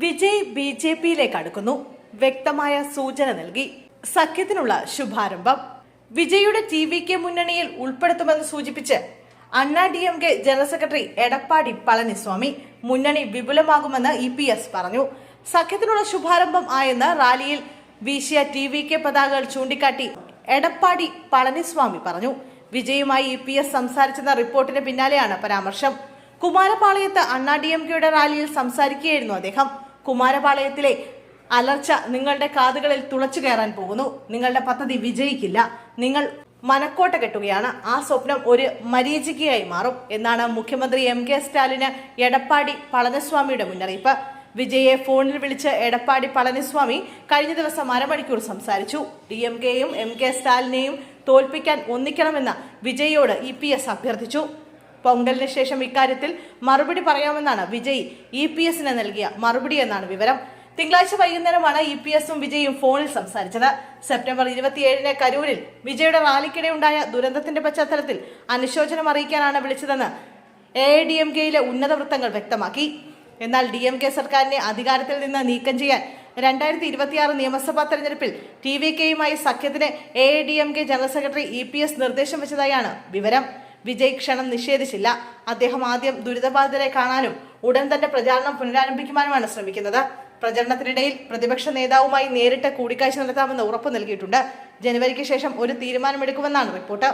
Vijay B J പിയിലേക്ക് അടുക്കുന്നു. വ്യക്തമായ സൂചന നൽകി. സഖ്യത്തിനുള്ള ശുഭാരംഭം. വിജയുടെ ടി വി കെ മുന്നണിയിൽ ഉൾപ്പെടുത്തുമെന്ന് സൂചിപ്പിച്ച് Anna D M K general secretary Edappadi Palaniswami മുന്നണി വിപുലമാകുമെന്ന് ഇ പി എസ് പറഞ്ഞു. സഖ്യത്തിനുള്ള ശുഭാരംഭം ആയെന്ന് റാലിയിൽ വീശിയ ടി വി കെ പതാകകൾ ചൂണ്ടിക്കാട്ടി എടപ്പാടി പളനിസ്വാമി പറഞ്ഞു. വിജയുമായി ഇ പി എസ് സംസാരിച്ചെന്ന റിപ്പോർട്ടിന് പിന്നാലെയാണ് പരാമർശം. കുമാരപാളയത്ത് അണ്ണാ ഡി എം കെയുടെ റാലിയിൽ സംസാരിക്കുകയായിരുന്നു അദ്ദേഹം. കുമാരപാളയത്തിലെ അലർച്ച നിങ്ങളുടെ കാതുകളിൽ തുളച്ചു കയറാൻ പോകുന്നു. നിങ്ങളുടെ പദ്ധതി വിജയിക്കില്ല. നിങ്ങൾ മനക്കോട്ട കെട്ടുകയാണ്. ആ സ്വപ്നം ഒരു മരീചികയായി മാറും എന്നാണ് മുഖ്യമന്ത്രി എം കെ സ്റ്റാലിന് എടപ്പാടി പളനിസ്വാമിയുടെ മുന്നറിയിപ്പ്. വിജയെ ഫോണിൽ വിളിച്ച് എടപ്പാടി പളനിസ്വാമി കഴിഞ്ഞ ദിവസം അരമണിക്കൂർ സംസാരിച്ചു. ഡി എം കെയും എം കെ സ്റ്റാലിനെയും തോൽപ്പിക്കാൻ ഒന്നിക്കണമെന്ന് വിജയോട് ഇ പി എസ് അഭ്യർത്ഥിച്ചു. പൊങ്കലിന് ശേഷം ഇക്കാര്യത്തിൽ മറുപടി പറയാമെന്നാണ് വിജയ് ഇ പി എസിന് നൽകിയ മറുപടി എന്നാണ് വിവരം. തിങ്കളാഴ്ച വൈകുന്നേരമാണ് ഇ പി എസും വിജയും ഫോണിൽ സംസാരിച്ചത്. സെപ്റ്റംബർ ഇരുപത്തിയേഴിന് കരൂരിൽ വിജയുടെ റാലിക്കിടെ ഉണ്ടായ ദുരന്തത്തിന്റെ പശ്ചാത്തലത്തിൽ അനുശോചനം അറിയിക്കാനാണ് വിളിച്ചതെന്ന് എ ഡി എം കെയിലെ ഉന്നത വൃത്തങ്ങൾ വ്യക്തമാക്കി. എന്നാൽ ഡി എം കെ സർക്കാരിനെ അധികാരത്തിൽ നിന്ന് നീക്കം ചെയ്യാൻ രണ്ടായിരത്തി ഇരുപത്തിയാറ് നിയമസഭാ തെരഞ്ഞെടുപ്പിൽ ടി വി കെയുമായി സഖ്യത്തിന് A D M K general secretary E P S നിർദ്ദേശം വെച്ചതായാണ് വിവരം. വിജയ് ക്ഷണം നിഷേധിച്ചില്ല. അദ്ദേഹം ആദ്യം ദുരിതബാധിതരെ കാണാനും ഉടൻ തന്നെ പ്രചാരണം പുനരാരംഭിക്കുവാനുമാണ് ശ്രമിക്കുന്നത്. പ്രചരണത്തിനിടയിൽ പ്രതിപക്ഷ നേതാവുമായി നേരിട്ട് കൂടിക്കാഴ്ച നടത്താമെന്ന് ഉറപ്പു നൽകിയിട്ടുണ്ട്. ജനുവരിക്ക് ശേഷം ഒരു തീരുമാനമെടുക്കുമെന്നാണ് റിപ്പോർട്ട്.